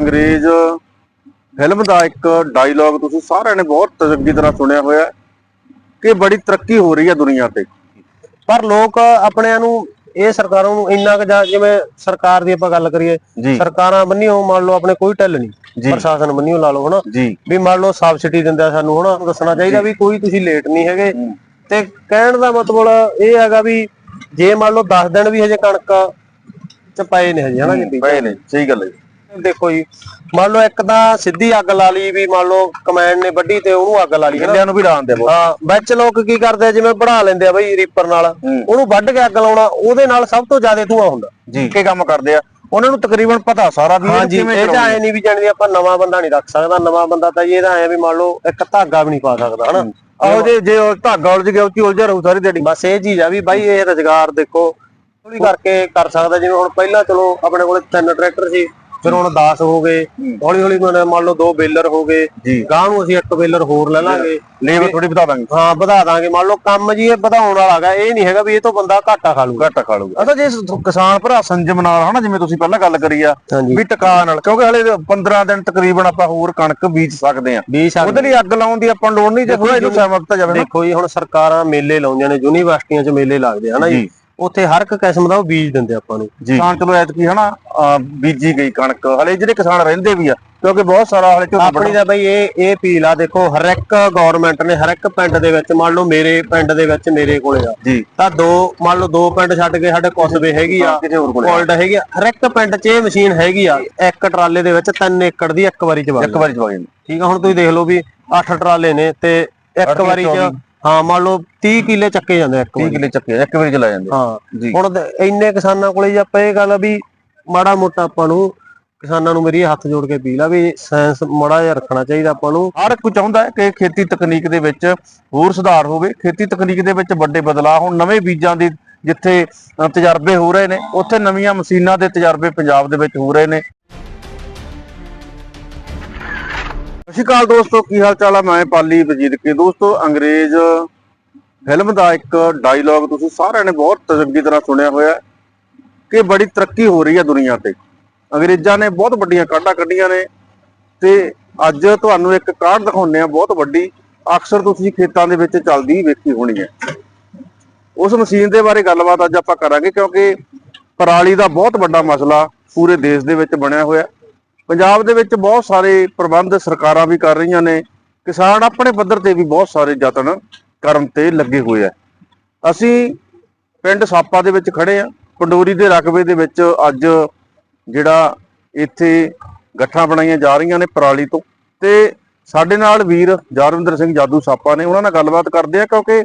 ਅੰਗਰੇਜ਼ ਫਿਲਮ ਦਾ ਇੱਕ ਡਾਇਲੌਗ ਤੁਸੀਂ ਸਾਰਿਆਂ ਨੇ ਬਹੁਤ ਚੰਗੀ ਤਰ੍ਹਾਂ ਸੁਣਿਆ ਹੋਇਆ ਕਿ ਬੜੀ ਤਰੱਕੀ ਹੋ ਰਹੀ ਹੈ ਦੁਨੀਆ ਤੇ। ਪਰ ਲੋਕ ਆਪਣਿਆਂ ਨੂੰ ਇਹ ਸਰਕਾਰਾਂ ਨੂੰ ਇੰਨਾ ਕੁ ਜਿਵੇਂ ਸਰਕਾਰ ਦੀ ਆਪਾਂ ਗੱਲ ਕਰੀਏ ਸਰਕਾਰਾਂ ਬੰਨਿਓ ਮੰਨ ਲਓ ਆਪਣੇ ਕੋਈ ਢਿੱਲ ਨਹੀਂ ਪ੍ਰਸ਼ਾਸਨ ਬੰਨਿਓ ਲਾ ਲਓ ਹਨਾ? ਵੀ ਮੰਨ ਲਓ ਸਬਸਿਡੀ ਦਿੰਦਾ ਸਾਨੂੰ ਹਨਾ? ਦੱਸਣਾ ਚਾਹੀਦਾ ਵੀ ਕੋਈ ਤੁਸੀਂ ਲੇਟ ਨਹੀਂ ਹੈਗੇ। ਤੇ ਕਹਿਣ ਦਾ ਮਤਲਬ ਇਹ ਹੈਗਾ ਵੀ ਜੇ ਮੰਨ ਲਓ 10 ਦਿਨ ਵੀ ਹਜੇ ਕਣਕ ਚ ਪਏ ਨੇ ਹਜੇ ਹਨਾ ਜੀ ਪਏ ਨੇ ਸਹੀ ਗੱਲ ਹੈ। ਦੇਖੋ ਜੀ ਮੰਨ ਲਓ ਇੱਕ ਤਾਂ ਸਿੱਧੀ ਅੱਗ ਲਾ ਲਈ ਵੀ ਮੰਨ ਲਓ ਕਮੈਂਡ ਨੇ ਵੱਢੀ ਤੇ ਉਹਨੂੰ ਅੱਗ ਲਾ ਲਈ ਕਿੱਲਿਆਂ ਨੂੰ ਵੀ ਲਾਣ ਦੇ ਬਹੁਤ। ਹਾਂ ਵਿੱਚ ਲੋਕ ਕੀ ਕਰਦੇ ਆ ਜਿਵੇਂ ਬਣਾ ਲੈਂਦੇ ਆ ਬਈ ਰੀਪਰ ਨਾਲ। ਉਹਨੂੰ ਵੱਢ ਕੇ ਅੱਗ ਲਾਉਣਾ ਉਹਦੇ ਨਾਲ ਸਭ ਤੋਂ ਜ਼ਿਆਦਾ ਧੂਆਂ ਹੁੰਦਾ। ਜੀ। ਕੀ ਕੰਮ ਕਰਦੇ ਆ। ਉਹਨਾਂ ਨੂੰ ਤਕਰੀਬਨ ਪਤਾ ਸਾਰਾ ਵੀ ਹਾਂਜੀ ਕਿਵੇਂ ਇਹ ਤਾਂ ਐ ਨਹੀਂ ਵੀ ਜਾਣੀ ਆਪਾਂ ਨਵਾਂ ਬੰਦਾ ਨਹੀਂ ਰੱਖ ਸਕਦਾ ਨਵਾਂ ਬੰਦਾ ਤਾਂ ਜੀ ਇਹਦਾ ਐ ਵੀ ਮੰਨ ਲਓ ਇੱਕ ਧਾਗਾ ਵੀ ਨਹੀਂ ਪਾ ਸਕਦਾ ਹਨਾ। ਆਹੋ ਜੇ ਜੇ ਉਹ ਧਾਗਾ ਉਲਝ ਗਿਆ ਉੱਚੀ ਉਲਝਿਆ ਰਹੂ ਸਾਰੀ ਦਿਹਾੜੀ। ਬਸ ਇਹ ਚੀਜ਼ ਆ ਵੀ ਬਾਈ ਇਹ ਰੁਜ਼ਗਾਰ ਦੇਖੋ ਥੋੜੀ ਕਰਕੇ ਕਰ ਸਕਦਾ ਜਿਵੇਂ ਹੁਣ ਪਹਿਲਾਂ ਚਲੋ ਆਪਣੇ ਕੋਲੇ ਤਿੰਨ ਟਰੈਕਟਰ ਸੀ। ਫਿਰ ਹੁਣ 10 ਹੋ ਗਏ ਹੌਲੀ ਹੌਲੀ ਮੰਨ ਮੰਨ ਲਓ ਦੋ ਬੇਲਰ ਹੋ ਗਏ ਗਾਂ ਨੂੰ ਅਸੀਂ ਇੱਕ ਬੇਲਰ ਹੋਰ ਲੈ ਲਾਂਗੇ। ਲੇਬਰ ਥੋੜੀ ਵਧਾ ਦਾਂਗੇ। ਹਾਂ ਵਧਾ ਦਾਂਗੇ। ਮੰਨ ਲਓ ਕੰਮ ਜੀ ਇਹ ਵਧਾਉਣ ਵਾਲਾ ਹੈਗਾ ਇਹ ਨਹੀਂ ਹੈਗਾ ਵੀ ਇਹ ਤੋਂ ਬੰਦਾ ਘਾਟਾ ਖਾ ਲੂਗਾ। ਘਾਟਾ ਖਾ ਲੂਗਾ। ਅਸਾ ਜੇ ਕਿਸਾਨ ਭਰਾ ਸੰਜਮ ਨਾਲ ਹਨਾ ਜਿਵੇਂ ਤੁਸੀਂ ਪਹਿਲਾਂ ਗੱਲ ਕਰੀ ਆ ਵੀ ਟਿਕਾ ਨਾਲ ਕਿਉਂਕਿ ਹਲੇ 15 ਦਿਨ ਤਕਰੀਬਨ ਆਪਾਂ ਹੋਰ ਕਣਕ ਬੀਜ ਸਕਦੇ ਆ। ਉਹਦੇ ਲਈ ਅੱਗ ਲਾਉਣ ਦੀ ਆਪਾਂ ਲੋੜ ਨਹੀਂ ਜੇ ਥੋੜਾ ਇਹਨੂੰ ਸਹਿਮਤ ਜਾਵੇ ਦੇਖੋ ਜੀ ਹੁਣ ਸਰਕਾਰਾਂ ਮੇਲੇ ਲਾਉਂਦੀਆਂ ਨੇ ਯੂਨੀਵਰਸਿਟੀਆਂ 'ਚ ਮੇਲੇ ਲੱਗਦੇ ਹਨਾ ਜੀ। ਉੱਥੇ ਹਰ ਇੱਕ ਕਿਸਮ ਦਾ ਉਹ ਬੀਜ ਦਿੰਦੇ ਆਪਾਂ ਨੂੰ। ਕਿਸਾਨ ਚਲੋ ਐਤਕੀ ਹਨਾ ਬੀਜੀ ਗਈ ਕਣਕ। ਹਲੇ ਜਿਹੜੇ ਕਿਸਾਨ ਰਹਿੰਦੇ ਵੀ ਆ ਕਿਉਂਕਿ ਬਹੁਤ ਸਾਰਾ ਹਲੇ ਝੋਨਾ ਆਪਣੀ ਦਾ ਬਈ ਇਹ ਇਹ ਪੀਲ ਆ ਦੇਖੋ ਹਰ ਇੱਕ ਗਵਰਨਮੈਂਟ ਨੇ ਹਰ ਇੱਕ ਪਿੰਡ ਦੇ ਵਿੱਚ ਮੰਨ ਲਓ ਮੇਰੇ ਪਿੰਡ ਦੇ ਵਿੱਚ ਮੇਰੇ ਕੋਲੇ ਆ। ਜੀ। ਤਾਂ ਦੋ ਮੰਨ ਲਓ ਦੋ ਪਿੰਡ ਛੱਡ ਕੇ ਸਾਡੇ ਕੁਸਬੇ ਹੈਗੀ ਆ ਕਿਤੇ ਹੋਰ ਕੋਲੇ ਕੋਲਡ ਹੈਗੀ ਆ ਹਰ ਇੱਕ ਪਿੰਡ 'ਚ ਇਹ ਮਸ਼ੀਨ ਹੈਗੀ ਆ ਇੱਕ ਟਰਾਲੇ ਦੇ ਵਿੱਚ 3 ਏਕੜ ਦੀ ਇੱਕ ਵਾਰੀ ਚ ਵਗ ਇੱਕ ਵਾਰੀ ਜਾਂਦੇ। ਠੀਕ ਆ ਹੁਣ ਤੁਸੀਂ ਦੇਖ ਲਓ ਵੀ 8 ਟਰਾਲੇ ਨੇ ਤੇ ਇੱਕ ਵਾਰੀ ਚ। ਹਾਂ ਮੰਨ ਲਓ 30 ਕਿੱਲੇ ਚੱਕੇ ਜਾਂਦੇ ਇੱਕ 30 ਵਾਰੀ। ਕਿੱਲੇ ਚੱਕੇ ਇੱਕ ਵਾਰੀ ਚਲਾ ਜਾਂਦੇ ਹਾਂ ਜੀ। ਹੁਣ ਤੇ ਇੰਨੇ ਕਿਸਾਨਾਂ ਕੋਲੇ ਜੇ ਆਪਾਂ ਇਹ ਗੱਲ ਆ ਵੀ ਮਾੜਾ ਮੋਟਾ ਆਪਾਂ ਨੂੰ ਕਿਸਾਨਾਂ ਨੂੰ ਮੇਰੀ ਹੱਥ ਜੋੜ ਕੇ ਅਪੀਲ ਆ ਵੀ ਸਾਇੰਸ ਮਾੜਾ ਜਿਹਾ ਰੱਖਣਾ ਚਾਹੀਦਾ ਆਪਾਂ ਨੂੰ। ਹਰ ਇੱਕ ਚਾਹੁੰਦਾ ਹੈ ਕਿ ਖੇਤੀ ਤਕਨੀਕ ਦੇ ਵਿੱਚ ਹੋਰ ਸੁਧਾਰ ਹੋਵੇ। ਖੇਤੀ ਤਕਨੀਕ ਦੇ ਵਿੱਚ ਵੱਡੇ ਬਦਲਾਅ ਹੋਣ। ਨਵੇਂ ਬੀਜਾਂ ਦੇ ਜਿੱਥੇ ਅ, ਤਜਰਬੇ ਹੋ ਰਹੇ ਨੇ ਉੱਥੇ ਨਵੀਆਂ ਮਸ਼ੀਨਾਂ ਦੇ ਤਜਰਬੇ ਪੰਜਾਬ ਦੇ ਵਿੱਚ ਹੋ ਰਹੇ ਨੇ। ਸਤਿ ਸ਼੍ਰੀ ਅਕਾਲ ਦੋਸਤੋ, ਕੀ ਹਾਲ ਚਾਲ ਆ? ਮੈਂ ਪਾਲੀ ਵਜੀਦ ਕੇ। ਦੋਸਤੋ, ਅੰਗਰੇਜ਼ ਫਿਲਮ ਦਾ ਇੱਕ ਡਾਇਲੌਗ ਤੁਸੀਂ ਸਾਰਿਆਂ ਨੇ ਬਹੁਤ ਚੰਗੀ ਤਰ੍ਹਾਂ ਸੁਣਿਆ ਹੋਇਆ ਕਿ ਬੜੀ ਤਰੱਕੀ ਹੋ ਰਹੀ ਹੈ ਦੁਨੀਆ ਤੇ। ਅੰਗਰੇਜ਼ਾਂ ਨੇ ਬਹੁਤ ਵੱਡੀਆਂ ਕਾਢਾਂ ਕੱਢੀਆਂ ਨੇ ਤੇ ਅੱਜ ਤੁਹਾਨੂੰ ਇੱਕ ਕਾਢ ਦਿਖਾਉਂਦੇ ਆ ਬਹੁਤ ਵੱਡੀ। ਅਕਸਰ ਤੁਸੀਂ ਖੇਤਾਂ ਦੇ ਵਿੱਚ ਚੱਲਦੀ ਵੇਖੀ ਹੋਣੀ ਹੈ। ਉਸ ਮਸ਼ੀਨ ਦੇ ਬਾਰੇ ਗੱਲਬਾਤ ਅੱਜ ਆਪਾਂ ਕਰਾਂਗੇ ਕਿਉਂਕਿ ਪਰਾਲੀ ਦਾ ਬਹੁਤ ਵੱਡਾ ਮਸਲਾ ਪੂਰੇ ਦੇਸ਼ ਦੇ ਵਿੱਚ ਬਣਿਆ ਹੋਇਆ ਪੰਜਾਬ ਦੇ ਵਿੱਚ ਬਹੁਤ ਸਾਰੇ ਪ੍ਰਬੰਧ ਸਰਕਾਰਾਂ ਵੀ ਕਰ ਰਹੀਆਂ ਨੇ। ਕਿਸਾਨ ਆਪਣੇ ਪੱਧਰ ਤੇ ਵੀ ਬਹੁਤ ਸਾਰੇ ਯਤਨ ਕਰਨ ਤੇ ਲੱਗੇ ਹੋਏ ਆ। ਅਸੀਂ ਪਿੰਡ ਸਾਪਾ ਦੇ ਵਿੱਚ ਖੜੇ ਆ। ਪੰਡੋਰੀ ਦੇ ਰਕਬੇ ਦੇ ਵਿੱਚ ਅੱਜ ਜਿਹੜਾ ਇੱਥੇ ਗੱਠਾਂ ਬਣਾਈਆਂ ਜਾ ਰਹੀਆਂ ਨੇ ਪਰਾਲੀ ਤੋਂ। ਤੇ ਸਾਡੇ ਨਾਲ ਵੀਰ ਜਰਵਿੰਦਰ ਸਿੰਘ ਜਾਦੂ ਸਾਪਾ ਨੇ, ਉਹਨਾਂ ਨਾਲ ਗੱਲਬਾਤ ਕਰਦੇ ਆ ਕਿਉਂਕਿ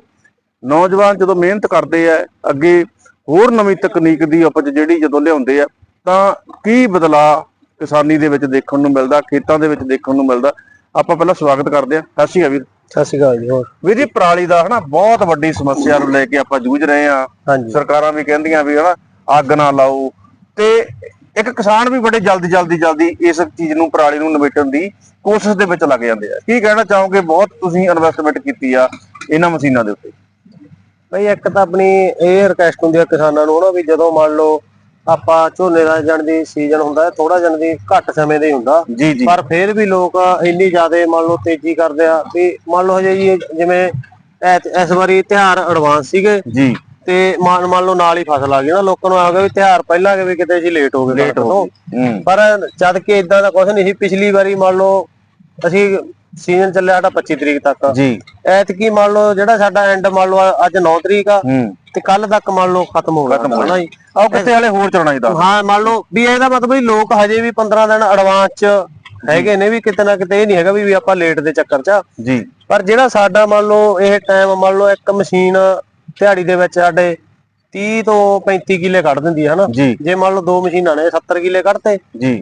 ਨੌਜਵਾਨ ਜਦੋਂ ਮਿਹਨਤ ਕਰਦੇ ਆ, ਅੱਗੇ ਹੋਰ ਨਵੀਂ ਤਕਨੀਕ ਦੀ ਉਪਜ ਜਿਹੜੀ ਜਦੋਂ ਲਿਆਉਂਦੇ ਆ, ਤਾਂ ਕੀ ਬਦਲਾਅ ਕਿਸਾਨੀ ਦੇ ਵਿੱਚ ਦੇਖਣ ਨੂੰ ਮਿਲਦਾ ਖੇਤਾਂ ਦੇ ਵਿੱਚ ਦੇਖਣ ਨੂੰ ਮਿਲਦਾ। ਆਪਾਂ ਪਹਿਲਾਂ ਸਵਾਗਤ ਕਰਦੇ ਆ ਸਤਿ ਸ਼੍ਰੀ ਅਕਾਲ ਵੀਰ। ਸਤਿ ਸ਼੍ਰੀ ਅਕਾਲ ਜੀ ਹੋਰ? ਵੀਰ ਜੀ ਪਰਾਲੀ ਦਾ ਹਨਾ ਬਹੁਤ ਵੱਡੀ ਸਮੱਸਿਆ ਨੂੰ ਲੈ ਕੇ ਆਪਾਂ ਜੂਝ ਰਹੇ ਆ ਸਰਕਾਰਾਂ ਵੀ ਕਹਿੰਦੀਆਂ ਵੀ ਹਨਾ ਅੱਗ ਨਾ ਲਾਓ। ਤੇ ਇੱਕ ਕਿਸਾਨ ਵੀ ਬੜੇ ਜਲਦੀ ਜਲਦੀ ਜਲਦੀ ਇਸ ਚੀਜ਼ ਨੂੰ ਪਰਾਲੀ ਨੂੰ ਨਿਬੇਟਣ ਦੀ ਕੋਸ਼ਿਸ਼ ਦੇ ਵਿੱਚ ਲੱਗ ਜਾਂਦੇ ਆ। ਕੀ ਕਹਿਣਾ ਚਾਹੋਗੇ? ਬਹੁਤ ਤੁਸੀਂ ਇਨਵੈਸਟਮੈਂਟ ਕੀਤੀ ਆ ਇਹਨਾਂ ਮਸ਼ੀਨਾਂ ਦੇ ਉੱਤੇ। ਬਈ ਇੱਕ ਤਾਂ ਆਪਣੀ ਇਹ ਰਿਕਵੈਸਟ ਹੁੰਦੀ ਆ ਕਿਸਾਨਾਂ ਨੂੰ ਨਾ ਵੀ ਜਦੋਂ ਮੰਨ ਲਓ ਆਪਾਂ ਝੋਨੇ ਦਾ ਜਣ ਦੀ ਸੀਜ਼ਨ ਹੁੰਦਾ ਥੋੜਾ ਜਣ ਦੀ ਘੱਟ ਸਮੇਂ ਦੇ ਹੁੰਦਾ। ਜੀ ਜੀ। ਪਰ ਫਿਰ ਵੀ ਲੋਕ ਇੰਨੀ ਜ਼ਿਆਦਾ ਮੰਨ ਲਓ ਤੇਜ਼ੀ ਕਰਦੇ ਆ ਵੀ ਮੰਨ ਲਓ ਹਜੇ ਜੀ ਜਿਵੇਂ ਇਸ ਵਾਰੀ ਤਿਉਹਾਰ ਐਡਵਾਂਸ ਸੀਗੇ। ਜੀ। ਤੇ ਮੰਨ ਮੰਨ ਲਓ ਨਾਲ ਹੀ ਫਸਲ ਆ ਗਈ ਨਾ ਲੋਕਾਂ ਨੂੰ ਆ ਗਿਆ ਵੀ ਤਿਉਹਾਰ ਪਹਿਲਾਂ ਵੀ ਕਿਤੇ ਅਸੀਂ ਲੇਟ ਹੋ ਗਏ ਲੇਟ ਹੋ ਪਰ ਜਦ ਕਿ ਇਦਾਂ ਦਾ ਕੁਝ ਨਹੀਂ ਸੀ ਪਿਛਲੀ ਵਾਰੀ ਮੰਨ ਲਓ ਅਸੀਂ ਸੀਜ਼ਨ ਚੱਲਿਆ ਸਾਡਾ 25 ਤਰੀਕ ਤੱਕ। ਜੀ। ਐਤਕੀ ਮੰਨ ਲਓ ਜਿਹੜਾ ਸਾਡਾ ਐਂਡ ਮੰਨ ਲਓ ਅੱਜ 9 ਤਰੀਕ ਆ ਤੇ ਕੱਲ ਤੱਕ ਮੰਨ ਲਓ ਖਤਮ ਹੋ ਖਤਮ ਹੋ ਜੀ। ਆਓ ਕਿਤੇ ਵਾਲੇ ਹੋਰ ਚੜਨਾ ਜੀ ਹਾਂ ਮੰਨ ਲਓ ਵੀ ਇਹਦਾ ਮਤਲਬ ਵੀ ਲੋਕ ਹਜੇ ਵੀ 15 ਦਿਨ ਐਡਵਾਂਸ ਚ ਹੈਗੇ ਨੇ ਵੀ ਕਿਤੇ ਨਾ ਕਿਤੇ ਇਹ ਨਹੀਂ ਹੈਗਾ ਵੀ ਵੀ ਆਪਾਂ ਲੇਟ ਦੇ ਚੱਕਰ ਚ। ਜੀ। ਪਰ ਜਿਹੜਾ ਸਾਡਾ ਮੰਨ ਲਓ ਇਹ ਟਾਈਮ ਮੰਨ ਲਓ ਇੱਕ ਮਸ਼ੀਨ ਦਿਹਾੜੀ ਦੇ ਵਿੱਚ ਸਾਡੇ 30 ਤੋਂ 35 ਕਿੱਲੇ ਕੱਢ ਦਿੰਦੀ ਹੈ ਹਨਾ। ਜੀ। ਮੰਨ ਲਓ ਦੋ ਮਸ਼ੀਨਾਂ ਨੇ 70 ਕਿੱਲੇ ਕੱਢਤੇ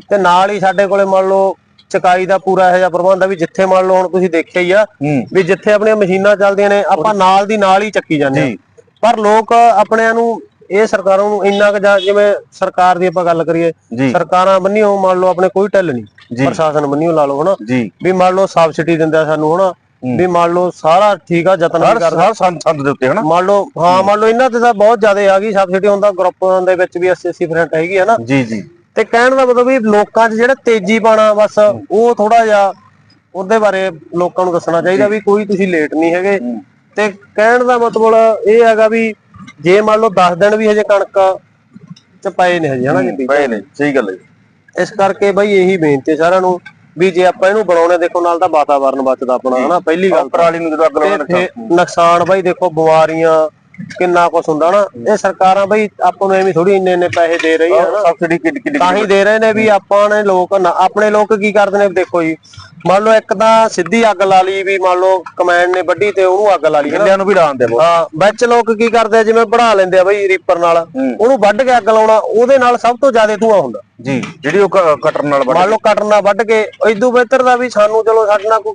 ਤੇ ਨਾਲ ਹੀ ਸਾਡੇ ਕੋਲੇ ਮੰਨ ਲਓ ਚਕਾਈ ਦਾ ਪੂਰਾ ਇਹੋ ਜਿਹਾ ਪ੍ਰਬੰਧ ਆ ਵੀ ਜਿੱਥੇ ਮੰਨ ਲਓ ਹੁਣ ਤੁਸੀਂ ਦੇਖਿਆ ਹੀ ਆ ਵੀ ਜਿੱਥੇ ਆਪਣੀਆਂ ਮਸ਼ੀਨਾਂ ਚੱਲਦੀਆਂ ਨੇ ਆਪਾਂ ਨਾਲ ਦੀ ਨਾਲ ਹੀ ਚੱਕੀ ਜਾਂਦੇ ਆ। ਪਰ ਲੋਕ ਆਪਣਿਆਂ ਨੂੰ ਇਹ ਸਰਕਾਰਾਂ ਨੂੰ ਇੰਨਾ ਕੁ ਜਾਂ ਜਿਵੇਂ ਸਰਕਾਰ ਦੀ ਆਪਾਂ ਗੱਲ ਕਰੀਏ ਸਰਕਾਰਾਂ ਬੰਨਿਓ ਮੰਨ ਲਓ ਆਪਣੇ ਕੋਈ ਢਿੱਲ ਨਹੀਂ ਪ੍ਰਸ਼ਾਸਨ ਬੰਨਿਓ ਲਾ ਲਓ ਹਨਾ? ਵੀ ਮੰਨ ਲਓ ਸਬਸਿਡੀ ਦਿੰਦਾ ਸਾਨੂੰ ਹਨਾ। ਵੀ ਮੰਨ ਲਓ ਸਾਰਾ ਠੀਕ ਆ ਯਤਨ ਵੀ ਹਰ ਕਰਦਾ। ਹਰ ਸੰਦ ਸੰਦ ਦੇ ਉੱਤੇ ਹਨਾ? ਮੰਨ ਲਓ ਹਾਂ ਮੰਨ ਲਓ ਇਹਨਾਂ ਤੇ ਤਾਂ ਬਹੁਤ ਜ਼ਿਆਦਾ ਆ ਗਈ ਸਬਸਿਡੀ ਹੁੰਦਾ ਗਰੁੱਪ ਦੇ ਵਿੱਚ ਵੀ 80 80% ਹੈਗੀ ਹੈ ਨਾ ਜੀ ਜੀ। ਤੇ ਕਹਿਣ ਦਾ ਮਤਲਬ ਵੀ ਲੋਕਾਂ 'ਚ ਜਿਹੜਾ ਤੇਜ਼ੀ ਪਾਣਾ ਬਸ ਉਹ ਥੋੜਾ ਜਿਹਾ ਉਹਦੇ ਬਾਰੇ ਲੋਕਾਂ ਨੂੰ ਦੱਸਣਾ ਚਾਹੀਦਾ ਵੀ ਕੋਈ ਤੁਸੀਂ ਲੇਟ ਨਹੀਂ ਹੈਗੇ। ਤੇ ਕਹਿਣ ਦਾ ਮਤਲਬ ਇਹ ਹੈਗਾ ਵੀ ਜੇ ਮੰਨ ਲਓ 10 ਦਿਨ ਵੀ ਹਜੇ ਕਣਕ ਚ ਪਏ ਨੇ ਹਜੇ ਹਨਾ ਜੀ ਪਏ ਨੇ ਸਹੀ ਗੱਲ ਹੈ। ਇਸ ਕਰਕੇ ਬਈ ਇਹੀ ਬੇਨਤੀ ਸਾਰਿਆਂ ਨੂੰ ਵੀ ਜੇ ਆਪਾਂ ਇਹਨੂੰ ਬਣਾਉਣੇ ਦੇਖੋ ਨਾਲ ਤਾਂ ਵਾਤਾਵਰਨ ਬਚਦਾ ਆਪਣਾ ਹਨਾ ਪਹਿਲੀ ਗੱਲ। ਪਰਾਲੀ ਨੂੰ ਜਦੋਂ ਅੱਗ ਲਾਉਣ ਨੁਕਸਾਨ ਬਈ ਦੇਖੋ ਬਿਮਾਰੀਆਂ ਕਿੰਨਾ ਕੁਛ ਹੁੰਦਾ ਨਾ ਇਹ ਸਰਕਾਰਾਂ ਬਈ ਆਪਾਂ ਨੂੰ ਐਵੇਂ ਥੋੜੀ ਇੰਨੇ ਇੰਨੇ ਪੈਸੇ ਦੇ ਰਹੀ ਆ ਨਾ ਸਬਸਿਡੀ ਕਿੱਡੀ ਕਿੱਡੀ ਤਾਂ ਹੀ ਦੇ ਰਹੇ ਨੇ ਵੀ ਆਪਾਂ ਨੇ ਲੋਕ ਨਾ- ਆਪਣੇ ਲੋਕ ਕੀ ਕਰਦੇ ਨੇ ਦੇਖੋ ਜੀ ਮੰਨ ਲਓ ਇੱਕ ਤਾਂ ਸਿੱਧੀ ਅੱਗ ਲਾ ਲਈ ਵੀ ਮੰਨ ਲਓ ਕਮੈਨ ਨੇ ਵੱਢੀ ਤੇ ਉਹਨੂੰ ਅੱਗ ਲਾ ਲਈ ਹਨਾ। ਕਿੱਲਿਆਂ ਨੂੰ ਵੀ ਲਾਉਂਦੇ ਬਹੁਤ ਹਾਂ ਵਿੱਚ ਲੋਕ ਕੀ ਕਰਦੇ ਆ ਜਿਵੇਂ ਬਣਾ ਲੈਂਦੇ ਆ ਬਈ ਰੀਪਰ ਨਾਲ ਹੂੰ। ਉਹਨੂੰ ਵੱਢ ਕੇ ਅੱਗ ਲਾਉਣਾ ਉਹਦੇ ਨਾਲ ਸਭ ਤੋਂ ਜ਼ਿਆਦਾ ਧੂਆਂ ਹੁੰਦਾ ਜੀ ਜਿਹੜੀ ਉਹ ਕ- ਕਟਰ ਨਾਲ ਵੱਢ ਮੰਨ ਲਓ ਕਟਰ ਨਾਲ ਵੱਢ ਕੇ ਇਦੋਂ ਬਿਹਤਰ ਦਾ ਵੀ ਸਾਨੂੰ ਚਲੋ ਸਾਡੇ ਨਾਲ ਕੋਈ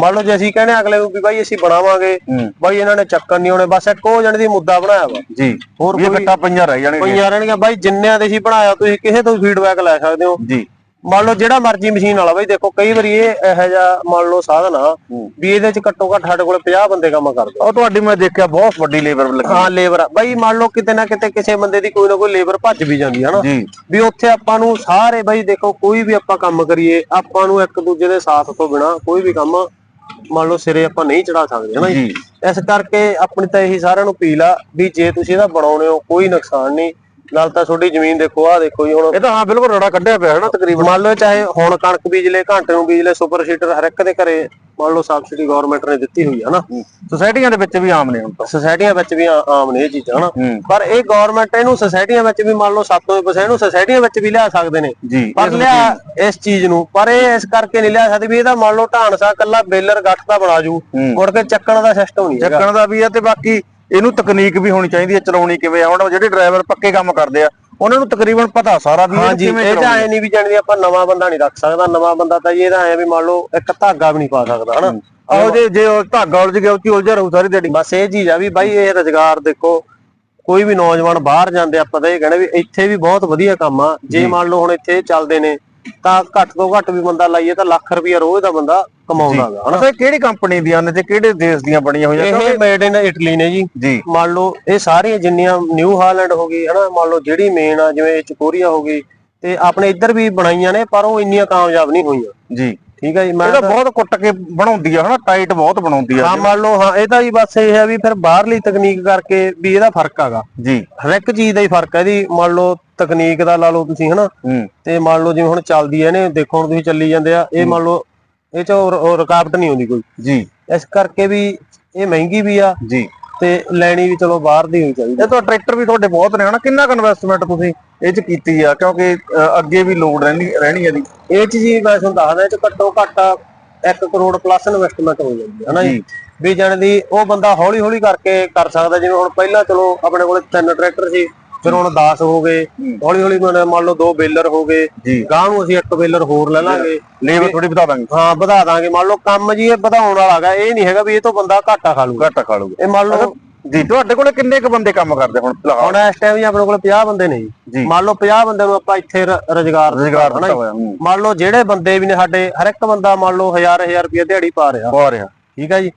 ਮੰਨ ਲਓ ਜੇ ਅਸੀਂ ਕਹਿੰਦੇ ਅਗਲੇ ਨੂੰ ਵੀ ਬਾਈ ਅਸੀਂ ਬਣਾਵਾਂਗੇ। ਬਾਈ ਇਹਨਾਂ ਨੇ ਚੱਕਣ ਨਹੀਂ ਆਉਣੇ ਬਸ ਇੱਕ ਉਹ ਜਣ ਦੀ ਮੁੱਦਾ ਬਣਾਇਆ ਵਾ। ਜੀ। ਹੋਰ ਕੋਈ- ਕੱਟਾ ਪਈਆਂ ਰਹਿ ਜਾਣਗੀਆਂ। ਪਈਆਂ ਰਹਿਣਗੀਆਂ। ਬਾਈ ਜਿੰਨਿਆਂ ਦੇ ਸੀ ਬਣਾਇਆ ਤੁਸੀਂ ਕਿਸੇ ਤੋਂ ਫੀਡਬੈਕ ਲੈ ਸਕਦੇ ਹੋ। ਜੀ। ਮੰਨ ਲਓ ਜਿਹੜਾ ਮਰਜ਼ੀ ਮਸ਼ੀਨ ਵਾਲਾ ਬਾਈ ਦੇਖੋ ਕਈ ਵਾਰੀ ਇਹ ਇਹੋ ਜਿਹਾ ਮੰਨ ਲਓ ਸਾਧਨ ਆ। ਵੀ ਇਹਦੇ ਚ ਘੱਟੋ ਘੱਟ ਸਾਡੇ ਕੋਲ 50 ਬੰਦੇ ਕੰਮ ਕਰਦੇ ਉਹ ਤੁਹਾਡੀ ਮੈਂ ਦੇਖਿਆ ਬਹੁਤ ਵੱਡੀ ਲੇਬਰ ਲੱਗੀ ਹਾਂ ਲੇਬਰ ਬਾਈ ਮੰਨ ਲਓ ਕਿਤੇ ਨਾ ਕਿਤੇ ਕਿਸੇ ਬੰਦੇ ਦੀ ਕੋਈ ਨਾ ਕੋਈ ਲੇਬਰ ਭੱਜ ਵੀ ਜਾਂਦੀ ਹੈ ਨਾ ਵੀ ਉੱਥੇ ਆਪਾਂ ਨੂੰ ਸਾਰੇ ਬਾਈ ਦੇਖੋ ਕੋਈ ਵੀ ਆਪਾਂ ਕੰਮ ਕਰੀਏ ਆਪਾਂ ਨੂੰ ਇੱਕ ਦੂਜੇ ਦੇ ਸਾਥ ਤੋਂ ਬਿਨਾ ਕੋਈ ਵੀ ਕੰਮ ਮੰਨ ਲਓ ਸਿਰੇ ਆਪਾਂ ਨਹੀਂ ਚੜਾ ਸਕਦੇ ਹਨਾ ਜੀ? ਇਸ ਕਰਕੇ ਆਪਣੀ ਤਾਂ ਇਹੀ ਸਾਰਿਆਂ ਨੂੰ ਅਪੀਲ ਆ ਵੀ ਜੇ ਤੁਸੀਂ ਇਹਦਾ ਬਣਾਉਣੇ ਹੋ ਕੋਈ ਨੁਕਸਾਨ ਨਹੀਂ। ਨਾਲ ਤਾਂ ਤੁਹਾਡੀ ਜ਼ਮੀਨ ਦੇਖੋ ਆ ਦੇਖੋ ਜੀ ਹੁਣ। ਇਹ ਤਾਂ ਹਾਂ ਬਿਲਕੁਲ ਰੜਾ ਕੱਢਿਆ ਪਿਆ ਹੈ ਨਾ ਤਕਰੀਬਨ। ਮੰਨ ਲਓ ਚਾਹੇ ਹੁਣ ਕਣਕ ਬੀਜ ਲੈ ਘੰਟੇ ਨੂੰ ਬੀਜ ਲੈ ਸੁਪਰ ਸੀਡਰ ਹਰ ਇੱਕ ਦੇ ਘਰੇ ਮੰਨ ਲਓ ਸਬਸਿਡੀ ਗਵਰਨਮੈਂਟ ਨੇ ਦਿੱਤੀ ਹੋਈ ਹੈ ਨਾ। ਸੁਸਾਇਟੀਆਂ ਦੇ ਵਿੱਚ ਵੀ ਆਮ ਨੇ ਹੁਣ ਤਾਂ। ਸੁਸਾਇਟੀਆਂ ਵਿੱਚ ਵੀ ਆਮ ਨੇ ਇਹ ਚੀਜ਼ਾਂ ਹਨਾ। ਹੂੰ। ਪਰ ਇਹ ਗਵਰਨਮੈਂਟ ਇਹਨੂੰ ਸੁਸਾਇਟੀਆਂ ਵਿੱਚ ਵੀ ਮੰਨ ਲਓ 7% ਇਹਨੂੰ ਸੁਸਾਇਟੀਆਂ ਵਿੱਚ ਵੀ ਲਿਆ ਸਕਦੇ ਨੇ। ਪਰ ਲਿਆ ਇਸ ਚੀਜ਼ ਨੂੰ ਪਰ ਇਹ ਇਸ ਕਰਕੇ ਨਹੀਂ ਲਿਆ ਸਕਦੇ ਵੀ ਇਹਦਾ ਮੰਨ ਲਓ ਢਾਣਸਾ ਕੱਲਾ ਬੇਲਰ ਗੱਠ ਦਾ ਬਣਾ ਜੂ। ਹੂੰ। ਮੁੜ ਕੇ ਚੱਕਣ ਦਾ ਸਿਸਟਮ ਨਹੀਂ ਚੱਕਣ ਦਾ ਵੀ ਆ ਤੇ ਬਾਕੀ ਇਹਨੂੰ ਤਕਨੀਕ ਵੀ ਹੋਣੀ ਚਾਹੀਦੀ ਹੈ ਚਲਾਉਣੀ ਕਿਵੇਂ ਆ? ਹੁਣ ਜਿਹੜੇ ਡਰਾਈਵਰ ਪੱਕੇ ਕੰਮ ਕਰਦੇ ਆ ਉਹਨਾਂ ਨੂੰ ਤਕਰੀਬਨ ਪਤਾ ਸਾਰਾ ਵੀ ਹਾਂਜੀ ਇਹ ਤਾਂ ਐ ਨਹੀਂ ਵੀ ਜਾਣੀ ਆਪਾਂ ਨਵਾਂ ਬੰਦਾ ਨਹੀਂ ਰੱਖ ਸਕਦਾ ਨਵਾਂ ਬੰਦਾ ਤਾਂ ਜੀ ਇਹਦਾ ਐ ਵੀ ਮੰਨ ਲਓ ਇੱਕ ਧਾਗਾ ਵੀ ਨਹੀਂ ਪਾ ਸਕਦਾ ਹਨਾ? ਆਹੋ ਜੇ ਜੇ ਉਹ ਧਾਗਾ ਉਲਝ ਗਿਆ ਉਹ ਚ ਉਲਝਿਆ ਰਹੂ ਸਾਰੀ ਦਿਹਾੜੀ। ਬਸ ਇਹ ਚੀਜ਼ ਆ ਵੀ ਬਾਈ ਇਹ ਰੁਜ਼ਗਾਰ ਦੇਖੋ ਕੋਈ ਵੀ ਨੌਜਵਾਨ ਬਾਹਰ ਜਾਂਦੇ ਆਪਾਂ ਤਾਂ ਇਹ ਕਹਿੰਦੇ ਵੀ ਇੱਥੇ ਵੀ ਬਹੁਤ ਵਧੀਆ ਕੰਮ ਆ। ਜੇ ਮੰਨ ਲਓ ਹੁਣ ਇੱਥੇ ਚੱਲਦੇ ਨੇ ਤਾਂ ਘੱਟ ਤੋਂ ਘੱਟ ਵੀ ਬੰਦਾ ਲਾਈਏ ਤਾਂ ਲੱਖ ਰੁਪਇਆ ਰੋਜ਼ ਦਾ ਬੰਦਾ ਕਮਾਉਂਦਾ ਹੈਗਾ ਹਨਾ? ਅਸਲ ਕਿਹੜੀ ਕੰਪਨੀ ਦੀਆਂ ਨੇ ਤੇ ਕਿਹੜੇ ਦੇਸ਼ ਦੀਆਂ ਬਣੀਆਂ ਹੋਈਆਂ? ਇਹ ਮੇਡ ਇਨ ਇਟਲੀ ਨੇ ਜੀ। ਜੀ। ਮੰਨ ਲਓ ਇਹ ਸਾਰੀਆਂ ਜਿੰਨੀਆਂ ਨਿਊ ਹਾਲੈਂਡ ਹੋ ਗਈ ਹਨਾ? ਮੰਨ ਲਓ ਜਿਹੜੀ ਮੇਨ ਆ ਜਿਵੇਂ ਚਕੋਰੀਆ ਹੋ ਗਈ ਤੇ ਆਪਣੇ ਇੱਧਰ ਵੀ ਬਣਾਈਆਂ ਨੇ ਪਰ ਉਹ ਇੰਨੀਆਂ ਕਾਮਯਾਬ ਨਹੀਂ ਹੋਈਆਂ। ਜੀ। ਠੀਕ ਹੈ ਜੀ ਮੈਂ ਇਹ ਤਾਂ ਬਹੁਤ ਕੁੱਟ ਕੇ ਬਣਾਉਂਦੀ ਆ ਹਨਾ? ਟਾਈਟ ਬਹੁਤ ਬਣਾਉਂਦੀ ਆ ਹਾਂ ਮੰਨ ਲਓ ਹਾਂ ਇਹ ਤਾਂ ਜੀ ਬਸ ਇਹ ਹੈ ਵੀ ਫਿਰ ਬਾਹਰਲੀ ਤਕਨੀਕ ਕਰਕੇ ਵੀ ਇਹਦਾ ਫ਼ਰਕ ਹੈਗਾ। ਜੀ। ਹਰ ਇੱਕ ਚੀਜ਼ ਦਾ ਹੀ ਫ਼ਰਕ ਹੈ ਇਹਦੀ ਮੰਨ ਲਓ ਤਕਨੀਕ ਦਾ ਲਾ ਲਓ ਤੁਸੀਂ ਹਨਾ? ਤੇ ਮੰਨ ਲਓ ਜਿਵੇਂ ਹੁਣ ਚੱਲਦੀ ਹੈ ਨੇ ਦੇਖੋ ਹੁਣ ਤੁਸੀਂ ਚੱਲੀ ਜਾਂਦੇ ਆ ਇਹ ਮੰਨ ਲਓ ਇਹ ਚ ਰੁਕਾਵਟ ਨਹੀਂ ਆਉਂਦੀ ਕੋਈ। ਜੀ। ਇਸ ਕਰਕੇ ਵੀ ਇਹ ਮਹਿੰਗੀ ਵੀ ਆ। ਜੀ। ਤੇ ਲੈਣੀ ਵੀ ਚਲੋ ਬਾਹਰ ਦੀ ਹੋਈ ਚਾਹੀਦੀ। ਇਹ ਤਾਂ ਟਰੈਕਟਰ ਵੀ ਤੁਹਾਡੇ ਬਹੁਤ ਨੇ ਹਨਾ। ਕਿੰਨਾ ਇਨਵੈਸਟਮੈਂਟ ਤੁਸੀਂ ਇਹ ਚ ਕੀਤੀ ਆ? ਕਿਉਂਕਿ ਅੱਗੇ ਵੀ ਲੋਡ ਰਹਿਣੀ ਰਹਿਣੀ ਆ ਦੀ ਇਹ ਚ ਜੀ ਮੈਂ ਤੁਹਾਨੂੰ ਦੱਸਦਾ ਇਹ ਚ ਘੱਟੋ ਘੱਟ 1 ਕਰੋੜ ਪਲੱਸ ਇਨਵੈਸਟਮੈਂਟ ਹੋ ਜਾਂਦੀ ਹੈ ਹਨਾ ਜੀ। ਵੀ ਜਾਣ ਦੀ ਉਹ ਬੰਦਾ ਹੌਲੀ ਹੌਲੀ ਕਰਕੇ ਕਰ ਸਕਦਾ। ਜਿਵੇਂ ਹੁਣ ਪਹਿਲਾਂ ਚਲੋ ਆਪਣੇ ਕੋਲ ਤਿੰਨ ਟਰੈਕਟਰ ਸੀ ਫਿਰ ਹੁਣ 10 ਹੋ ਗਏ ਹੌਲੀ ਹੌਲੀ ਮੰਨ ਲਓ ਦੋ ਬੇਲਰ ਹੋ ਗਏ ਗਾਂ ਨੂੰ ਅਸੀਂ ਇੱਕ ਬੇਲਰ ਹੋਰ ਲੈ ਲਾਂਗੇ। ਲੇਬਰ ਥੋੜੀ ਵਧਾ ਦਾਂਗੇ। ਹਾਂ ਵਧਾ ਦਾਂਗੇ। ਮੰਨ ਲਓ ਕੰਮ ਜੀ ਇਹ ਵਧਾਉਣ ਵਾਲਾ ਹੈਗਾ ਇਹ ਨਹੀਂ ਹੈਗਾ ਵੀ ਇਹ ਤੋਂ ਬੰਦਾ ਘਾਟਾ ਖਾ ਲੂਗਾ। ਘੱਟ ਖਾ ਲੂਗਾ। ਇਹ ਮੰਨ ਲਓ ਜੀ ਤੁਹਾਡੇ ਕੋਲੇ ਕਿੰਨੇ ਕੁ ਬੰਦੇ ਕੰਮ ਕਰਦੇ ਹੁਣ ਹੁਣ ਇਸ ਟਾਈਮ ਜੀ ਆਪਣੇ ਕੋਲ 50 ਬੰਦੇ ਨੇ ਜੀ। ਮੰਨ ਲਓ 50 ਬੰਦੇ ਨੂੰ ਆਪਾਂ ਇੱਥੇ ਰੁਜ਼ਗਾਰ ਰੁਜ਼ਗਾਰ ਦਿੱਤਾ। ਹੋਇਆ ਮੰਨ ਲਓ ਜਿਹੜੇ ਬੰਦੇ ਵੀ ਨੇ ਸਾਡੇ ਹਰ ਇੱਕ ਬੰਦਾ ਮੰਨ ਲਓ 1000 1000 ਰੁਪਏ ਦਿਹਾੜੀ ਪਾ ਰਿਹਾ। ਪਾ ਰਿਹਾ। ਠੀਕ ਹੈ ਜੀ।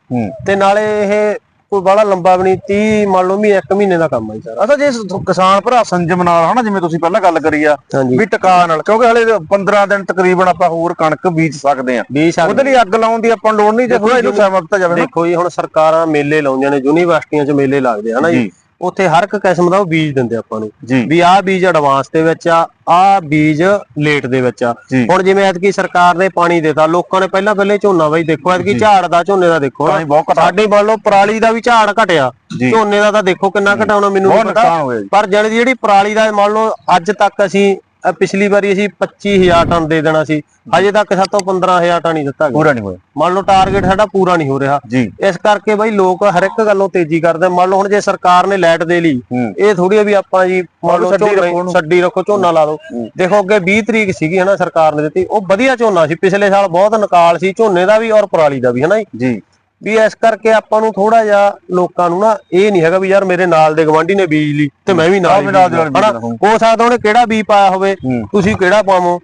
ਤੇ ਨਾਲੇ ਇਹ ਕੋਈ ਬੜਾ ਲੰਬਾ ਵੀ ਨਹੀਂ 30 ਮੰਨ ਲਓ ਵੀ 1 ਮਹੀਨੇ ਦਾ ਕੰਮ ਹੈ ਜੀ ਸਾਰਾ। ਜੇ ਸ- ਕਿਸਾਨ ਭਰਾ ਸੰਜਮ ਨਾਲ ਹਨਾ ਜਿਵੇਂ ਤੁਸੀਂ ਪਹਿਲਾਂ ਗੱਲ ਕਰੀ ਆ ਹਾਂਜੀ। ਵੀ ਟਿਕਾ ਨਾਲ ਕਿਉਂਕਿ ਹਲੇ 15 ਦਿਨ ਤਕਰੀਬਨ ਆਪਾਂ ਹੋਰ ਕਣਕ ਬੀਜ ਸਕਦੇ ਆ। ਵੀ ਸਕਦੇ ਉਹਦੇ ਲਈ ਅੱਗ ਲਾਉਣ ਦੀ ਆਪਾਂ ਨੂੰ ਲੋੜ ਨਹੀਂ ਜੇ ਥੋੜਾ ਇਹਨੂੰ ਸਹਿਮਤ ਤਾਂ ਜਾਵੇ ਨਾ। ਦੇਖੋ ਜੀ ਹੁਣ ਸਰਕਾਰਾਂ ਮੇਲੇ ਲਾਉਂਦੀਆਂ ਨੇ ਯੂਨੀਵਰਸਿਟੀਆਂ 'ਚ ਮੇਲੇ ਲੱਗਦੇ ਆ ਹਨਾ ਜੀ। ਜੀ। ਉੱਥੇ ਹਰ ਇੱਕ ਕਿਸਮ ਦਾ ਉਹ ਬੀਜ ਦਿੰਦੇ ਆਪਾਂ ਨੂੰ। ਵੀ ਆਹ ਬੀਜ ਐਡਵਾਂਸ ਦੇ ਵਿੱਚ ਆ ਆਹ ਬੀਜ ਲੇਟ ਦੇ ਵਿੱਚ ਆ। ਹੁਣ ਜਿਵੇਂ ਐਤਕੀ ਸਰਕਾਰ ਨੇ ਪਾਣੀ ਦਿੱਤਾ ਲੋਕਾਂ ਨੇ ਪਹਿਲਾਂ ਪਹਿਲੇ ਝੋਨਾ ਬਾਈ ਦੇਖੋ ਐਤਕੀ ਝਾੜ ਦਾ ਝੋਨੇ ਦਾ ਦੇਖੋ। ਸਾਡੇ ਮੰਨ ਲਓ ਪਰਾਲੀ ਦਾ ਵੀ ਝਾੜ ਘਟਿਆ। ਝੋਨੇ ਦਾ ਤਾਂ ਦੇਖੋ ਕਿੰਨਾ ਘਟਾਉਣਾ ਮੈਨੂੰ ਪਤਾ। ਪਰ ਜਿਹੜੀ ਜਿਹੜੀ ਪਰਾਲੀ ਦਾ ਮੰਨ ਲਓ ਅੱਜ ਤੱਕ ਅਸੀਂ ਅਹ ਪਿਛਲੀ ਵਾਰੀ ਅਸੀਂ 25000 ਟਨ ਦੇ ਦੇਣਾ ਸੀ। ਹਜੇ ਤੱਕ ਸਾਤੋਂ 15000 ਟਨ ਹੀ ਦਿੱਤਾ ਗਿਆ। ਪੂਰਾ ਨਹੀਂ ਹੋਇਆ। ਮੰਨ ਲਓ ਟਾਰਗੇਟ ਸਾਡਾ ਪੂਰਾ ਨਹੀਂ ਹੋ ਰਿਹਾ। ਜੀ। ਇਸ ਕਰਕੇ ਬਈ ਲੋਕ ਹਰ ਇੱਕ ਗੱਲੋਂ ਤੇਜ਼ੀ ਕਰਦੇ ਆ। ਮੰਨ ਲਓ ਹੁਣ ਜੇ ਸਰਕਾਰ ਨੇ ਲਾਈਟ ਦੇ ਲਈ ਹੂੰ। ਇਹ ਥੋੜੀ ਆ ਵੀ ਆਪਾਂ ਜੀ ਮੰਨ ਲਓ ਛੱਡੀ ਝੋਨਾ ਰੱਖੋ ਉਹਨੂੰ। ਛੱਡੀ ਰੱਖੋ ਝੋਨਾ ਲਾ ਲਓ। ਦੇਖੋ ਅੱਗੇ 20 ਤਰੀਕ ਸੀਗੀ ਹਨਾ ਸਰਕਾਰ ਨੇ ਦਿੱਤੀ। ਉਹ ਵਧੀਆ ਝੋਨਾ ਸੀ। ਪਿਛਲੇ ਸਾਲ ਬਹੁਤ ਨਿਕਾਲ ਸੀ। ਝੋਨੇ ਦਾ ਵੀ ਔਰ ਪਰਾਲੀ ਦਾ ਵੀ ਹਨਾ ਜੀ? ਜੀ। ਵੀ ਇਸ ਕਰਕੇ ਆਪਾਂ ਨੂੰ ਥੋੜਾ ਜਿਹਾ ਲੋਕਾਂ ਨੂੰ ਨਾ ਇਹ ਨਹੀਂ ਹੈਗਾ ਵੀ ਯਾਰ ਮੇਰੇ ਨਾਲ ਦੇ ਗਵਾਂਢੀ ਨੇ ਬੀਜ ਲਈ ਤੇ ਮੈਂ ਵੀ ਨਾਲ ਹੀ ਵੀ ਨਾਲ ਬੀਜ ਦੇ ਨਾਲ ਲਾਂ। ਬੀਜ ਹਨਾ? ਹੋ ਸਕਦਾ ਉਹਨੇ ਕਿਹੜਾ ਬੀਜ ਪਾਇਆ ਹੋਵੇ ਤੁਸੀਂ ਕਿਹੜਾ ਪਾਵੋ।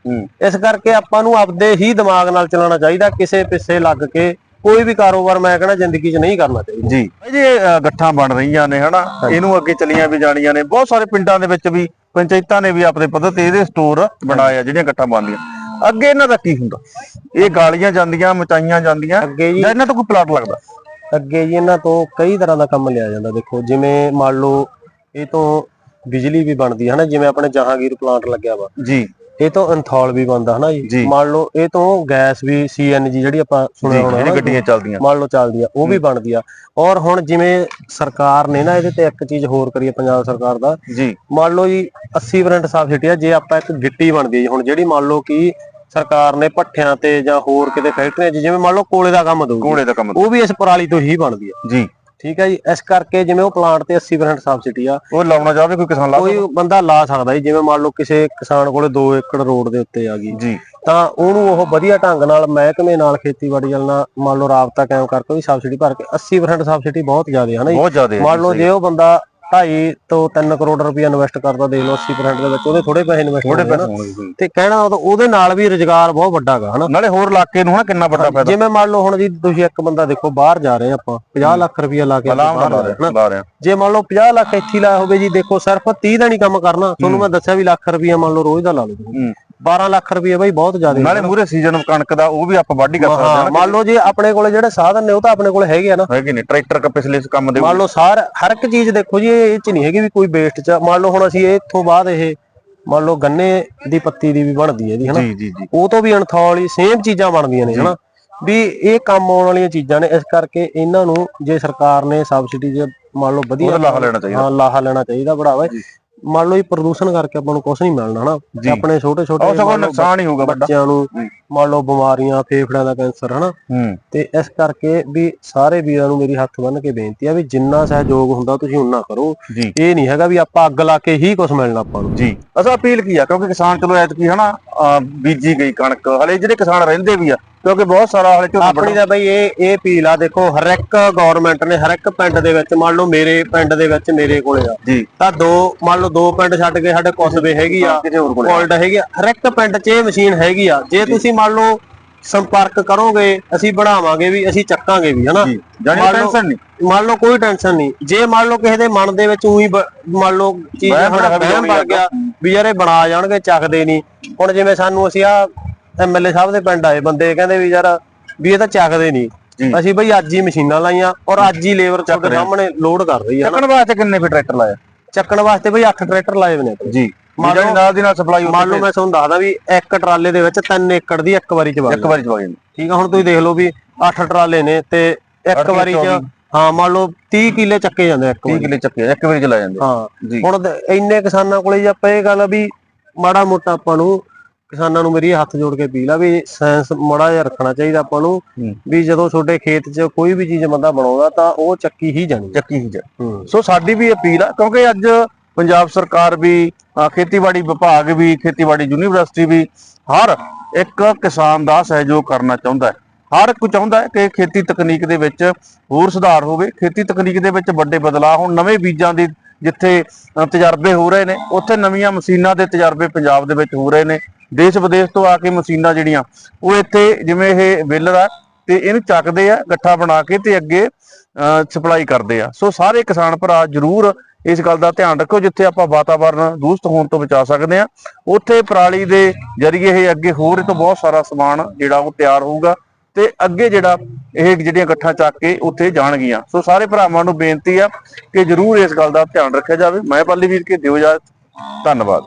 ਇਸ ਕਰਕੇ ਆਪਾਂ ਨੂੰ ਆਪਦੇ ਹੀ ਦਿਮਾਗ ਨਾਲ ਚੱਲਣਾ ਚਾਹੀਦਾ ਕਿਸੇ ਪਿੱਛੇ ਲੱਗ ਕੇ ਕੋਈ ਵੀ ਕਾਰੋਬਾਰ ਮੈਂ ਕਹਿੰਦਾ ਜ਼ਿੰਦਗੀ 'ਚ ਨਹੀਂ ਕਰਨਾ ਚਾਹੀਦਾ। ਜੀ। ਜੇ ਗੱਠਾਂ ਬਣ ਰਹੀਆਂ ਨੇ ਹਨਾ? ਇਹਨੂੰ ਅੱਗੇ ਚਲੀਆਂ ਵੀ ਜਾਣੀਆਂ ਨੇ। ਬਹੁਤ ਸਾਰੇ ਪਿੰਡਾਂ ਦੇ ਵਿੱਚ ਵੀ ਪੰਚਾਇਤਾਂ ਨੇ ਵੀ ਆਪਣੇ ਪੱਧਰ ਤੇ ਇਹਦੇ ਸਟੋਰ ਬਣਾਏ ਆ ਜਿਹੜੀਆਂ ਗੱਠਾਂ ਬਣਦੀਆਂ। ਅੱਗੇ ਇਹਨਾਂ ਦਾ ਕੀ ਹੁੰਦਾ? ਇਹ ਗਾਲੀਆਂ ਜਾਂਦੀਆਂ ਮਚਾਈਆਂ ਜਾਂਦੀਆਂ ਅੱਗੇ ਜੀ ਜਾਂ ਇਹਨਾਂ ਤੋਂ ਕੋਈ ਪਲਾਟ ਲੱਗਦਾ? ਅੱਗੇ ਜੀ ਇਹਨਾਂ ਤੋਂ ਕਈ ਤਰ੍ਹਾਂ ਦਾ ਕੰਮ ਲਿਆ ਜਾਂਦਾ ਦੇਖੋ ਜਿਵੇਂ ਮੰਨ ਲਓ ਇਹ ਤੋਂ ਬਿਜਲੀ ਵੀ ਬਣਦੀ ਹੈ ਨਾ ਜਿਵੇਂ ਆਪਣੇ ਜਹਾਂਗੀਰ ਪਲਾਂਟ ਲੱਗਿਆ ਵਾ। ਜੀ। ਇਹ ਤੋਂ ਇੰਥੋਲ ਵੀ ਬਣਦਾ ਹਨਾ ਜੀ। ਮੰਨ ਲਓ ਇਹ ਤੋਂ ਗੈਸ ਵੀ ਸੀਐਨਜੀ ਜਿਹੜੀ ਆਪਾਂ ਸੁਣਿਆ ਹੋਣਾ ਜਿਹੜੀ ਗੱਡੀਆਂ ਚੱਲਦੀਆਂ। ਮੰਨ ਲਓ ਚੱਲਦੀ ਆ ਉਹ ਵੀ ਬਣਦੀ ਆ। ਔਰ ਹੁਣ ਜਿਵੇਂ ਸਰਕਾਰ ਨੇ ਨਾ ਇਹਦੇ ਤੇ ਇੱਕ ਚੀਜ਼ ਹੋਰ ਕਰੀ ਪੰਜਾਬ ਸਰਕਾਰ ਦਾ। ਜੀ। ਮੰਨ ਲਓ ਜੀ 80% ਸਬਸਿਡੀ ਆ ਜੇ ਆਪਾਂ ਇੱਕ ਗਿੱਟੀ ਬਣਦੀ ਹੈ ਜੀ, ਹੁਣ ਜਿਹੜੀ ਮੰਨ ਲਓ ਕਿ ਸਰਕਾਰ ਨੇ ਪੱਠਿਆਂ ਤੇ ਜਾਂ ਹੋਰ ਕਿਤੇ ਫੈਕਟਰੀਆਂ 'ਚ ਜਿਵੇਂ ਮੰਨ ਲਓ ਕੋਲੇ ਦਾ ਕੰਮ ਦਊਗੀ ਘੋੜੇ ਦਾ ਕੰਮ ਉਹ ਵੀ ਇਸ ਪਰਾਲੀ ਤੋਂ ਹੀ ਬਣਦੀ ਆ। ਜੀ। ਠੀਕ ਹੈ ਜੀ ਇਸ ਕਰਕੇ ਜਿਵੇਂ ਉਹ ਪਲਾਂਟ ਤੇ 80% ਸਬਸਿਡੀ ਆ ਉਹ ਲਾਉਣਾ ਚਾਹਵੇ ਕੋਈ ਕਿਸਾਨ ਲਾ ਕੋਈ ਬੰਦਾ ਲਾ ਸਕਦਾ ਜੀ ਜਿਵੇਂ ਮੰਨ ਲਓ ਕਿਸੇ ਕਿਸਾਨ ਕੋਲੇ 2 ਏਕੜ ਰੋਡ ਦੇ ਉੱਤੇ ਆ ਗਈ ਜੀ। ਤਾਂ ਉਹਨੂੰ ਉਹ ਵਧੀਆ ਢੰਗ ਨਾਲ ਮਹਿਕਮੇ ਨਾਲ ਖੇਤੀਬਾੜੀ ਨਾਲ ਮੰਨ ਲਓ ਰਾਬਤਾ ਕਾਇਮ ਕਰਕੇ ਉਹਦੀ ਸਬਸਿਡੀ ਭਰ ਕੇ 80% ਸਬਸਿਡੀ ਬਹੁਤ ਜ਼ਿਆਦਾ ਹੈ ਨਾ ਜੀ। ਬਹੁਤ ਜ਼ਿਆਦਾ ਮੰਨ ਲਓ ਜੇ ਉਹ ਬੰਦਾ 2.5 ਤੋਂ 3 ਕਰੋੜ ਰੁਪਇਆ ਇਨਵੈਸਟ ਕਰਦਾ ਦੇਖ ਲਓ 80% ਦੇ ਵਿੱਚ ਉਹਦੇ ਥੋੜੇ ਪੈਸੇ ਇਨਵੈਸਟ ਥੋੜੇ ਹੋਣਗੇ ਪੈਸੇ ਹੋਣਗੇ ਤੇ ਕਹਿਣਾ ਉਹ- ਉਹਦੇ ਨਾਲ ਵੀ ਰੁਜ਼ਗਾਰ ਬਹੁਤ ਵੱਡਾ ਹੈਗਾ ਹਨਾ। ਨਾਲੇ ਹੋਰ ਇਲਾਕੇ ਨੂੰ ਹਨਾ ਕਿੰਨਾ ਵੱਡਾ ਫਾਇਦਾ। ਜਿਵੇਂ ਮੰਨ ਲਓ ਹੁਣ ਜੀ ਤੁਸੀਂ ਇੱਕ ਬੰਦਾ ਦੇਖੋ ਬਾਹਰ ਜਾ ਰਹੇ ਆਪਾਂ 50 ਲੱਖ ਰੁਪਇਆ ਲਾ ਕੇ ਬਾਹਰ ਜਾ ਮੰਨ ਲਓ 50 ਲੱਖ ਇੱਥੇ ਲਾਇਆ ਹੋਵੇ ਜੀ ਦੇਖੋ ਸਿਰਫ 30 ਦਾ ਨਹੀਂ ਕੰਮ ਕਰਨਾ ਤੁਹਾਨੂੰ ਮੈਂ ਦੱਸਿਆ ਵੀ ਲੱਖ ਰੁਪਇਆ ਮੰਨ ਲਓ ਰੋਜ਼ ਦਾ ਲਾ ਲਓ। 12 ਲੱਖ ਰੁਪਇਆ ਬਾਈ ਬਹੁਤ ਜ਼ਿਆਦਾ ਨਾਲੇ ਮੂਰੇ ਸੀਜ਼ਨ ਕਣਕ ਦਾ ਉਹ ਵੀ ਆਪਾਂ ਵਾਢੀ ਕਰ ਸਕਦੇ ਹਾਂ ਮੰਨ ਲਓ ਜੇ ਆਪਣੇ ਕੋਲੇ ਜਿਹੜੇ ਸਾਧਨ ਨੇ ਉਹ ਤਾਂ ਆਪਣੇ ਕੋਲੇ ਹੈਗੇ ਆ ਨਾ। ਹੈਗੇ ਨੇ ਟਰੈਕਟਰ ਕ ਪਿਛਲੇ ਇਸ ਕੰਮ ਦੇ ਮੰਨ ਲਓ ਸਾਰ ਹਰ ਇੱਕ ਚੀਜ਼ ਦੇਖੋ ਜੀ ਇਹ ਚ ਨਹੀਂ ਹੈਗੀ ਵੀ ਕੋਈ ਵੇਸਟ ਚ। ਮੰਨ ਲਓ ਹੁਣ ਅਸੀਂ ਇੱਥੋਂ ਬਾਅਦ ਇਹ ਮੰਨ ਲਓ ਗੰਨੇ ਦੀ ਪੱਤੀ ਦੀ ਵੀ ਬਣਦੀ ਹੈ ਜੀ ਹਨਾ ਉਹ ਤੋਂ ਵੀ ਅਣਥੌਲ ਸੇਮ ਚੀਜ਼ਾਂ ਬਣਦੀਆਂ ਨੇ ਹਨਾ ਵੀ ਇਹ ਕੰਮ ਆਉਣ ਵਾਲੀਆਂ ਚੀਜ਼ਾਂ ਨੇ ਇਸ ਕਰਕੇ ਇਹਨਾਂ ਨੂੰ ਜੇ ਸਰਕਾਰ ਨੇ ਸਬਸਿਡੀ ਜੇ ਮੰਨ ਲਓ ਵਧੀਆ ਲਾਹਾ ਲੈਣਾ ਚਾਹੀਦਾ। ਹਾਂ ਲਾਹਾ ਲੈਣਾ ਚਾਹੀਦਾ ਬੜਾਵਾ ਮੰਨ ਲਓ ਇਹ ਪ੍ਰਦੂਸ਼ਣ ਕਰਕੇ ਆਪਾਂ ਨੂੰ ਕੁਝ ਨਹੀਂ ਮਿਲਣਾ ਹਨਾ। ਤੇ। ਆਪਣੇ ਛੋਟੇ ਛੋਟੇ ਉਹ ਸਗੋਂ ਨੁਕਸਾਨ ਹੀ ਹੋਊਗਾ ਵੱਡਾ ਬੱਚਿਆਂ ਨੂੰ ਮੰਨ ਲਓ ਬਿਮਾਰੀਆਂ ਫੇਫੜਿਆਂ ਦਾ ਕੈਂਸਰ ਹਨਾ। ਤੇ ਇਸ ਕਰਕੇ ਵੀ ਸਾਰੇ ਵੀਰਾਂ ਨੂੰ ਮੇਰੀ ਹੱਥ ਬੰਨ ਕੇ ਬੇਨਤੀ ਆ ਵੀ ਜਿੰਨਾ ਸਹਿਯੋਗ ਹੁੰਦਾ ਤੁਸੀਂ ਉਨਾ ਕਰੋ। ਇਹ ਨਹੀਂ ਹੈਗਾ ਵੀ ਆਪਾਂ ਅੱਗ ਲਾ ਕੇ ਹੀ ਕੁਝ ਮਿਲਣਾ ਆਪਾਂ ਨੂੰ। ਜੀ। ਅਸਾਂ ਅਪੀਲ ਕੀ ਆ? ਕਿਉਂਕਿ ਕਿਸਾਨ ਚਲੋ ਐਤਕੀ ਹਨਾ ਬੀਜੀ ਗਈ ਕਣਕ। ਹਲੇ ਜਿਹੜੇ ਕਿਸਾਨ ਰਹਿੰਦੇ ਵੀ ਆ ਕਿਉਂਕਿ ਬਹੁਤ ਸਾਰਾ ਹਲੇ ਝੋਨਾ ਆਪਣੀ ਤਾਂ ਬਈ ਇਹ ਇਹ ਅਪੀਲ ਆ ਦੇਖੋ ਹਰ ਇੱਕ ਗਵਰਨਮੈਂਟ ਨੇ ਹਰ ਇੱਕ ਪਿੰਡ ਦੇ ਵਿੱਚ ਮੰਨ ਲਓ ਮੇਰੇ ਪਿੰਡ ਦੇ ਵਿੱਚ ਮੇਰੇ ਕੋਲੇ ਆ। ਤਾਂ ਦੋ ਮੰਨ ਲਓ ਦੋ ਪਿੰਡ ਛੱਡ ਕੇ ਸਾਡੇ ਕੁਸਬੇ ਹੈਗੀ ਆ ਕੋਲਡ ਹੈਗੀ ਆ ਹਰ ਇੱਕ ਪਿੰਡ 'ਚ ਇਹ ਮਸ਼ੀਨ ਹੈਗੀ ਆ। ਜੇ ਤੁਸੀਂ ਮੰਨ ਲਓ ਸੰਪਰਕ ਕਰੋਗੇ ਅਸੀਂ ਬਣਾਵਾਂਗੇ ਵੀ ਅਸੀਂ ਚੱਕਾਂਗੇ ਵੀ ਹਨਾ? ਜਾਨੀ ਟੈਨਸ਼ਨ ਨਹੀਂ। ਮੰਨ ਲਓ ਕੋਈ ਟੈਨਸ਼ਨ ਨਹੀਂ। ਜੇ ਮੰਨ ਲਓ ਕਿਸੇ ਦੇ ਮਨ ਦੇ ਵਿੱਚ ਉਹੀ ਮੰਨ ਲਓ ਚੀਜ਼ ਵਹਿਮ ਹਨਾ, ਬੜਾ ਵੀ ਵਹਿਮ ਬਣ ਗਿਆ ਵੀ ਯਾਰ ਇਹ ਬਣਾ ਜਾਣਗੇ ਚੱਕਦੇ ਨਹੀਂ। ਹੁਣ ਜਿਵੇਂ ਸਾਨੂੰ ਅਸੀਂ ਆ ਐਮਐਲਏ ਸਾਹਿਬ ਦੇ ਪਿੰਡ ਆਏ ਬੰਦੇ ਕਹਿੰਦੇ ਵੀ ਯਾਰ ਵੀ ਇਹ ਤਾਂ ਚੱਕਦੇ ਨਹੀਂ। ਅਸੀਂ ਬਈ ਅੱਜ ਹੀ ਮਸ਼ੀਨਾਂ ਲਾਈਆਂ ਔਰ ਅੱਜ ਹੀ ਲੇਬਰ ਤੁਹਾਡੇ ਸਾਹਮਣੇ ਲੋਡ ਕਰ ਰਹੀ ਆ ਚੱਕਣ ਵਾਸਤੇ ਕਿੰਨੇ ਫੇ ਟਰੈਕਟਰ ਲਾਇਆ ਚੱਕਣ ਵਾਸਤੇ ਬਈ 8 ਟਰੈਕਟਰ ਲਾਏ ਨੇ। ਜੀ। ਲਓ- ਨਾਲ ਦੀ ਨਾਲ ਸਪਲਾਈ ਮੰਨ ਲਓ ਮੈਂ ਤੁਹਾਨੂੰ ਦੱਸਦਾ ਵੀ ਇੱਕ ਟਰਾਲੇ ਦੇ ਵਿੱਚ 3 ਏਕੜ ਦੀ ਇੱਕ ਵਾਰੀ ਚ ਵਗ ਇੱਕ ਵਾਰੀ ਚਵਾ ਜਾਂਦੀ। ਠੀਕ ਆ ਹੁਣ ਤੁਸੀਂ ਦੇਖ ਲਓ ਵੀ 8 ਟਰਾਲੇ ਨੇ ਤੇ ਇੱਕ ਵਾਰੀ ਚ। ਹਾਂ ਮੰਨ ਲਓ 30 ਕਿੱਲੇ ਚੱਕੇ ਜਾਂਦੇ ਇੱਕ 30 ਵਾਰੀ। ਕਿਲੇ ਚੱਕੇ ਇੱਕ ਵਾਰੀ ਚਲਾ ਜਾਂਦੇ। ਹਾਂ। ਜੀ। ਹੁਣ ਇੰਨੇ ਕਿਸਾਨਾਂ ਕੋਲੇ ਜੇ ਆਪਾਂ ਇਹ ਗੱਲ ਵੀ ਮਾੜਾ ਮੋਟਾ ਆਪਾਂ ਨੂੰ ਕਿਸਾਨਾਂ ਨੂੰ ਮੇਰੀ ਹੱਥ ਜੋੜ ਕੇ ਅਪੀਲ ਆ ਵੀ ਸਾਇੰਸ ਮਾੜਾ ਜਿਹਾ ਰੱਖਣਾ ਚਾਹੀਦਾ ਆਪਾਂ ਨੂੰ। ਵੀ ਜਦੋਂ ਤੁਹਾਡੇ ਖੇਤ 'ਚ ਕੋਈ ਵੀ ਚੀਜ਼ ਬੰਦਾ ਬਣਾਉਂਦਾ ਤਾਂ ਉਹ ਚੱਕੀ ਹੀ ਜਾਣੀ। ਚੱਕੀ ਹੀ ਜਾ ਹੂੰ। ਸੋ ਸਾਡੀ ਵੀ ਅਪੀਲ ਆ ਕਿਉਂਕਿ ਅੱਜ ਪੰਜਾਬ ਸਰਕਾਰ ਵੀ ਖੇਤੀਬਾੜੀ ਵਿਭਾਗ ਵੀ ਖੇਤੀਬਾੜੀ ਯੂਨੀਵਰਸਿਟੀ ਵੀ ਹਰ ਇੱਕ ਕਿਸਾਨ ਦਾ ਸਹਿਯੋਗ ਕਰਨਾ ਚਾਹੁੰਦਾ ਹੈ। ਹਰ ਕੋਈ ਚਾਹੁੰਦਾ ਹੈ ਕਿ ਖੇਤੀ ਤਕਨੀਕ ਦੇ ਵਿੱਚ ਹੋਰ ਸੁਧਾਰ ਹੋਵੇ। ਖੇਤੀ ਤਕਨੀਕ ਦੇ ਵਿੱਚ ਵੱਡੇ ਬਦਲਾਅ ਹੋਣ ਨਵੇਂ ਬੀਜਾਂ ਦੀ ਜਿੱਥੇ ਤਜਰਬੇ ਹੋ ਰਹੇ ਨੇ ਉੱਥੇ ਨਵੀਆਂ ਮਸ਼ੀਨਾਂ ਦੇ ਤਜਰਬੇ ਪੰਜਾਬ ਦੇ ਵਿੱਚ ਹੋ ਰਹੇ ਨੇ। ਦੇਸ਼ ਵਿਦੇਸ਼ ਤੋਂ ਆ ਕੇ ਮਸ਼ੀਨਾਂ ਜਿਹੜੀਆਂ, ਉਹ ਇੱਥੇ ਜਿਵੇਂ ਇਹ ਬੇਲਰ ਆ ਤੇ ਇਹਨੂੰ ਚੱਕਦੇ ਆ, ਗੱਠਾ ਬਣਾ ਕੇ ਤੇ ਅੱਗੇ ਸਪਲਾਈ ਕਰਦੇ ਆ। ਸੋ ਸਾਰੇ ਕਿਸਾਨ ਭਰਾ ਜਰੂਰ ਇਸ ਗੱਲ ਦਾ ਧਿਆਨ ਰੱਖੋ, ਜਿੱਥੇ ਆਪਾਂ ਵਾਤਾਵਰਨ ਦੂਸ਼ਿਤ ਹੋਣ ਤੋਂ ਬਚਾ ਸਕਦੇ ਆ। ਉੱਥੇ ਪਰਾਲੀ ਦੇ ਜਰੀਏ ਇਹ ਅੱਗੇ ਹੋਰ ਇਹ ਤੋਂ ਬਹੁਤ ਸਾਰਾ ਸਮਾਨ ਜਿਹੜਾ ਉਹ ਤਿਆਰ ਹੋਊਗਾ ਤੇ ਅੱਗੇ ਜਿਹੜਾ ਇਹ ਜਿਹੜੀਆਂ ਗੱਠਾਂ ਚੱਕ ਕੇ ਉੱਥੇ ਜਾਣਗੀਆਂ। ਸੋ ਸਾਰੇ ਭਰਾਵਾਂ ਨੂੰ ਬੇਨਤੀ ਆ ਕਿ ਜਰੂਰ ਇਸ ਗੱਲ ਦਾ ਧਿਆਨ ਰੱਖਿਆ ਜਾਵੇ। ਮੈਂ ਪੱਲੀ ਵੀਰ ਕੇ, ਦਿਓ ਇਜਾਜ਼ਤ। ਧੰਨਵਾਦ।